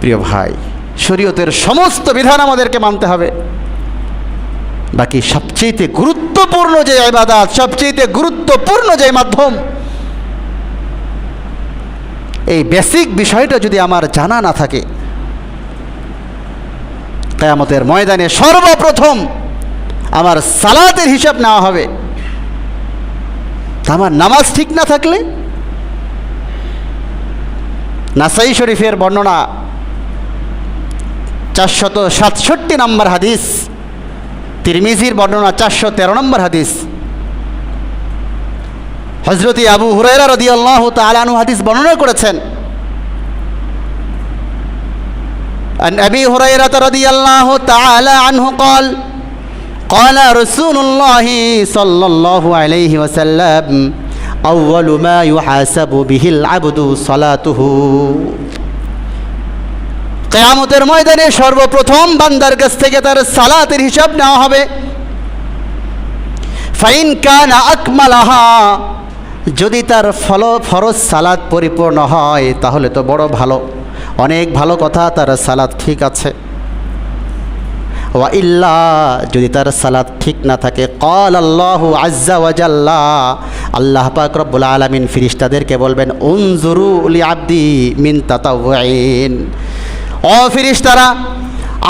প্রিয় ভাই, শরীয়তের সমস্ত বিধান আমাদেরকে মানতে হবে। বাকি সবচেয়ে গুরুত্বপূর্ণ যে ইবাদাত সবচেয়ে গুরুত্বপূর্ণ যে মাধ্যম, এই বেসিক বিষয়টা যদি আমার জানা না থাকে, কেয়ামতের ময়দানে সর্বপ্রথম আমার সালাতের হিসাব নেওয়া হবে। আমার নামাজ ঠিক না থাকলে? নাসাই শরীফের বর্ণনা চারশত সাতষট্টি নম্বর হাদিস তিরমিজির বর্ণনা চারশো তেরো নম্বর হাদিস হজরতি আবু হুরাইরা রদি আল্লাহ তালানু হাদিস বর্ণনা করেছেন عن أبي هريرة رضي الله تعالى عنه قال قال رسول الله صلى الله عليه وسلم أول ما يحاسب به العبد صلاته কেয়ামতের ময়দানে সর্বপ্রথম বান্দার কাছ থেকে তার সালাতের হিসাব নেওয়া হবে। ফাইন কান আকমালাহা, যদি তার ফল, ফরজ সালাদ পরিপূর্ণ হয়, তাহলে তো বড় ভালো। অনেক ভালো কথা, তার সালাদ ঠিক আছে। ওয়া ইল্লা, যদি তার সালাদ ঠিক না থাকে কল আল্লাহু আজ্জা ওয়াজাল্লা আল্লাহ পাক রব্বুল আলামিন ফিরিস্তাদেরকে বলবেন, উনজুরু লি আব্দি মিন তাতাওয়িন ও ফিরিস্তারা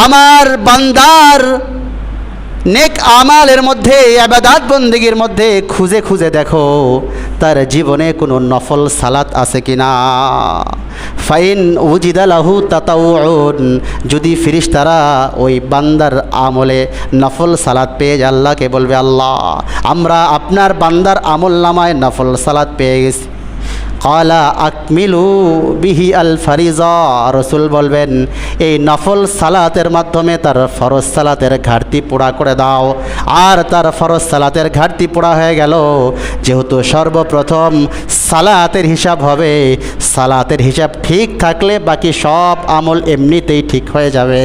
আমার বান্দার নেক আমালের মধ্যে, আবাদাত বন্দিগির মধ্যে খুঁজে খুঁজে দেখো, তার জীবনে কোনো নফল সালাত আছে কিনা। ফাইন উজিদালাহু তাতাউন যদি ফিরিস্তারা ওই বান্দার আমলে নফল সালাত পেয়ে আল্লাহকে বলবে আল্লাহ, আমরা আপনার বান্দার আমল নামায় নফল সালাত পেয়ে গেছি। কলা আকমিলু বিহি আল ফারিজা রসুল বলবেন, এই নফল সালাতের মাধ্যমে তার ফরজ সালাতের ঘাটতি পোড়া করে দাও। আর তার ফরজ সালাতের ঘাটতি পোড়া হয়ে গেল। যেহেতু সর্বপ্রথম সালাতের হিসাব হবে, সালাতের হিসাব ঠিক থাকলে বাকি সব আমল এমনিতেই ঠিক হয়ে যাবে।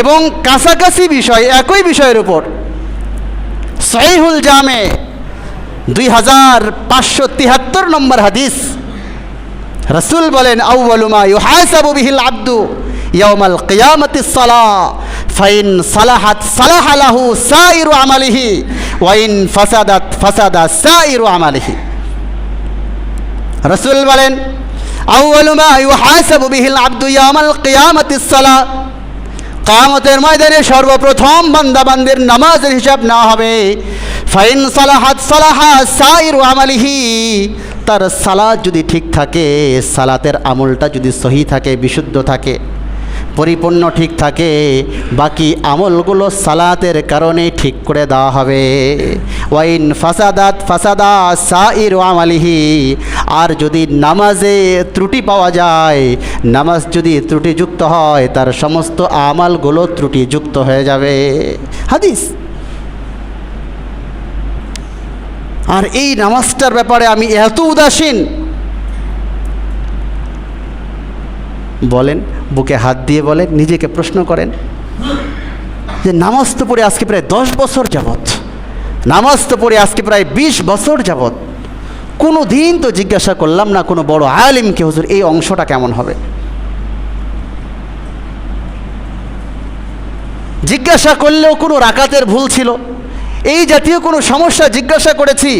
এবং কাছাকাছি বিষয়, একই বিষয়ের উপর। সহিহুল জামে দুই হাজার পাঁচশো তিহাত্তর নম্বর হাদিস। রসুল বলেন আউ্বালুমা ইউহাসাবু বিহিল আব্দু ইয়াউমাল কিয়ামতি সালা, ফাইন সালাহাত সালাহ লাহু সাইরু আমালিহি ওয়াইন ফাসাদাত ফাসাদা সাইরু আমালিহি। রসুল বলেন আউ্বালুমা ইউহাসাবু বিহিল আব্দু ইয়াউমাল কিয়ামতি সালা কামতের ময়দানে সর্বপ্রথম বান্দাবান্দের নামাজের হিসাব না হবে। ফাইন সালাহাত সালাহা সাইর আমালিহি। তার সালাদ যদি ঠিক থাকে, সালাতের আমলটা যদি সহি থাকে, বিশুদ্ধ থাকে পরিপূর্ণ ঠিক থাকে। বাকি আমলগুলো সালাতের কারণে ঠিক করে দেওয়া হবে। ওয়াইন ফাসাদাত ফাসাদা সাইর আমালিহি। আর যদি নামাজে ত্রুটি পাওয়া যায়, নামাজ যদি ত্রুটিযুক্ত হয়, তার সমস্ত আমালগুলো ত্রুটিযুক্ত হয়ে যাবে। হাদিস। আর এই নামাজটার ব্যাপারে আমি এত উদাসীন। বলেন বুকে হাত দিয়ে বলেন নিজেকে প্রশ্ন করেন যে, নামাজ তো পড়ে আজকে প্রায় দশ বছর যাবৎ। নামাজ তো পড়ে আজকে প্রায় বিশ বছর যাবৎ। কোনো দিন তো জিজ্ঞাসা করলাম না, কোনো বড় আলিমকে হুজুর, এই অংশটা কেমন হবে? জিজ্ঞাসা করলেও কোনো রাকাতের ভুল ছিল। এই জাতীয় কোনো সমস্যা জিজ্ঞাসা করেছি,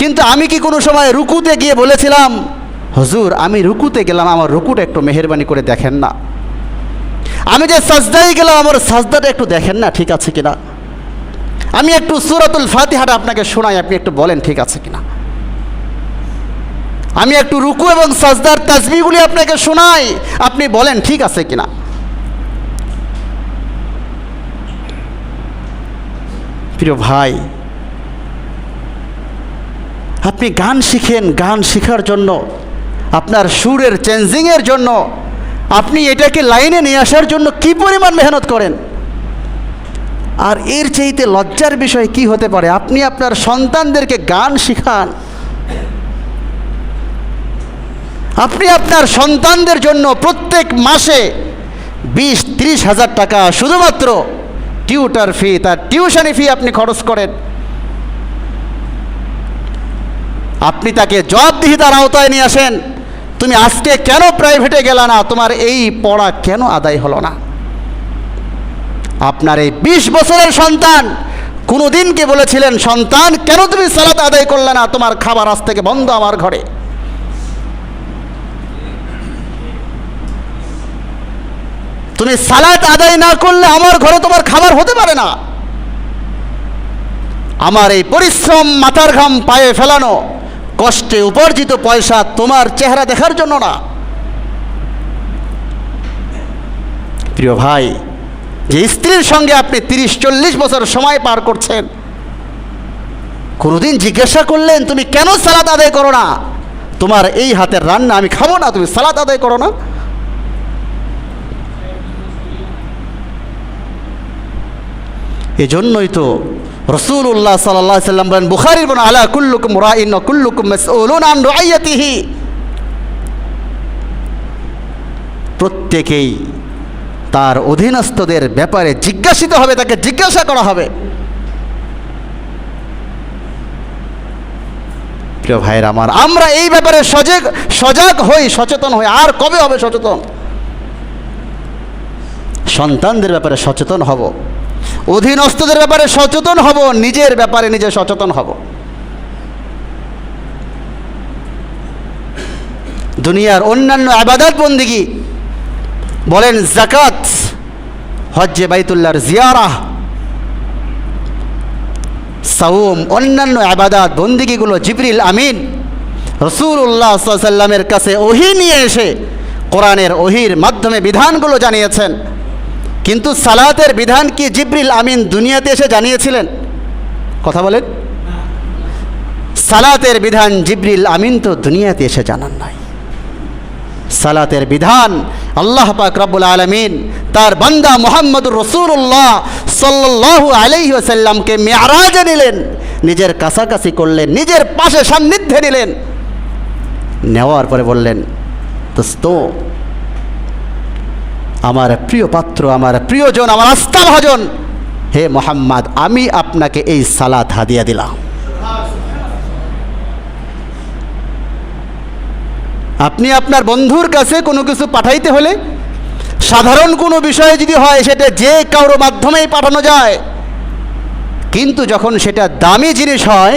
কিন্তু আমি কি কোনো সময় রুকুতে গিয়ে বলেছিলাম, হুজুর, আমি রুকুতে গেলাম, আমার রুকুটা একটু মেহরবানি করে দেখেন না। আমি যে সাজদাই গেলাম, আমার সাজদাটা একটু দেখেন না, ঠিক আছে কিনা? আমি একটু সুরাতুল ফাতিহাটা আপনাকে শোনাই, আপনি একটু বলেন, ঠিক আছে কিনা? আমি একটু রুকু এবং সাজদার তাজবিগুলি আপনাকে শোনাই, আপনি বলেন, ঠিক আছে কিনা? প্রিয় ভাই, আপনি গান শিখেন, গান শেখার জন্য, আপনার সুরের চেঞ্জিংয়ের জন্য আপনি এটাকে লাইনে নিয়ে আসার জন্য কি পরিমাণ মেহনত করেন? আর এর চাইতে লজ্জার বিষয় কি হতে পারে? আপনি আপনার সন্তানদেরকে গান শিখান। আপনি আপনার সন্তানদের জন্য প্রত্যেক মাসে বিশ ত্রিশ হাজার টাকা শুধুমাত্র টিউটার ফি, তার টিউশনি ফি আপনি খরচ করেন। আপনি তাকে জবাবদিহিতার আওতায় নিয়ে আসেন। তুমি আজকে কেন প্রাইভেটে গেলা না? তোমার এই পড়া কেন আদায় হলো না? আপনার এই বিশ বছরের সন্তান কোনো দিনকে বলেছিলেন, সন্তান, কেন তুমি সালাত আদায় করলে না? তোমার খাবার আজ থেকে বন্ধ আমার ঘরে। তুমি সালাত আদায় না করলে আমার ঘরে তোমার খাবার হতে পারে না। আমার এই পরিশ্রম মাথার ঘাম পায়ে ফেলানো কষ্টে উপার্জিত পয়সা তোমার চেহারা দেখার জন্য না। প্রিয় ভাই, যে স্ত্রীর সঙ্গে আপনি তিরিশ চল্লিশ বছর সময় পার করছেন, কোনোদিন জিজ্ঞাসা করলেন, তুমি কেন সালাদ আদায় করো না? তোমার এই হাতের রান্না আমি খাব না, তুমি সালাদ আদায় করো না। এজন্যই তো রসুল্লাহ সাল্লাহ সাল্লাম বলেন, বুখারির বন আলা কুল্লুকুম রাইন কুল্লুকুম আন প্রত্যেকেই তার অধীনস্থদের ব্যাপারে জিজ্ঞাসিত হবে, তাকে জিজ্ঞাসা করা হবে। প্রিয় ভাইয়ের আমার, আমরা এই ব্যাপারে সজাগ সজাগ হই, সচেতন হই। আর কবে হবে সচেতন? সন্তানদের ব্যাপারে সচেতন হব। অধীনস্থদের ব্যাপারে সচেতন হব, নিজের ব্যাপারে নিজে সচেতন হব। দুনিয়ার অন্যান্য আবাদত বন্দিগি বলেন জাকাত হজ্জে বাইতুল্লাহর জিয়ারা সাউম অন্যান্য আবাদাত বন্দিগিগুলো জিবরিল আমিন রসুল্লাহ সাল্লামের কাছে ওহি নিয়ে এসে কোরআনের ওহির মাধ্যমে বিধানগুলো জানিয়েছেন। কিন্তু সালাতের বিধান কি জিবরিল আমিন দুনিয়াতে এসে জানিয়েছিলেন? কথা বলেন। সালাতের বিধান জিবরিল আমিন তো দুনিয়াতে এসে জানান নাই। সালাতের বিধান আল্লাহ পাক রব্বুল আলমিন তার বান্দা মোহাম্মদুর রসুল্লাহ সাল্লাল্লাহু আলাইহি ওয়াসাল্লামকে মেয়ারাজে নিলেন, নিজের কাছাকাছি করলেন, নিজের পাশে সান্নিধ্যে নিলেন। নেওয়ার পরে বললেন, দোস্ত আমার প্রিয় পাত্র, আমার প্রিয়জন, আমার আস্থা ভাজন হে মোহাম্মদ, আমি আপনাকে এই সালাত হাদিয়া দিলাম। আপনি আপনার বন্ধুর কাছে কোনো কিছু পাঠাইতে হলে, সাধারণ কোনো বিষয়ে যদি হয়, সেটা যে কারোর মাধ্যমেই পাঠানো যায়। কিন্তু যখন সেটা দামি জিনিস হয়,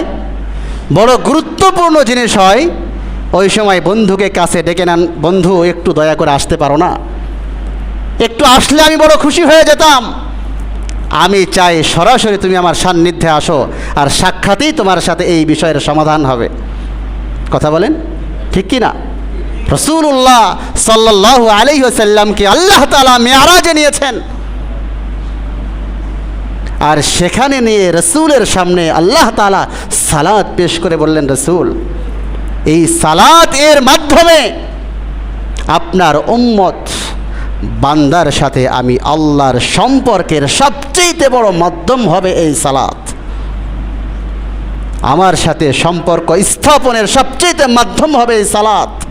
বড় গুরুত্বপূর্ণ জিনিস হয়, ওই সময় বন্ধুকে কাছে ডেকে নেন, বন্ধু, একটু দয়া করে আসতে পারো না? একটু আসলে আমি বড় খুশি হয়ে যেতাম। আমি চাই সরাসরি তুমি আমার সান্নিধ্যে আসো আর সাক্ষাতেই তোমার সাথে এই বিষয়ের সমাধান হবে। কথা বলেন? ঠিক কি না? রসুল্লাহ সাল্লাহ আলি সাল্লামকে আল্লাহ তালা মেয়ারাজে নিয়েছেন। আর সেখানে নিয়ে রসুলের সামনে আল্লাহ তালা সালাদ পেশ করে বললেন, রসুল, এই সালাত এর মাধ্যমে আপনার উম্মত বান্দার সাথে আমি আল্লাহর সম্পর্কের সবচেয়েতে বড় মাধ্যম হবে এই সালাত। আমার সাথে সম্পর্ক স্থাপনের সবচেয়েতে মাধ্যম হবে এই সালাত।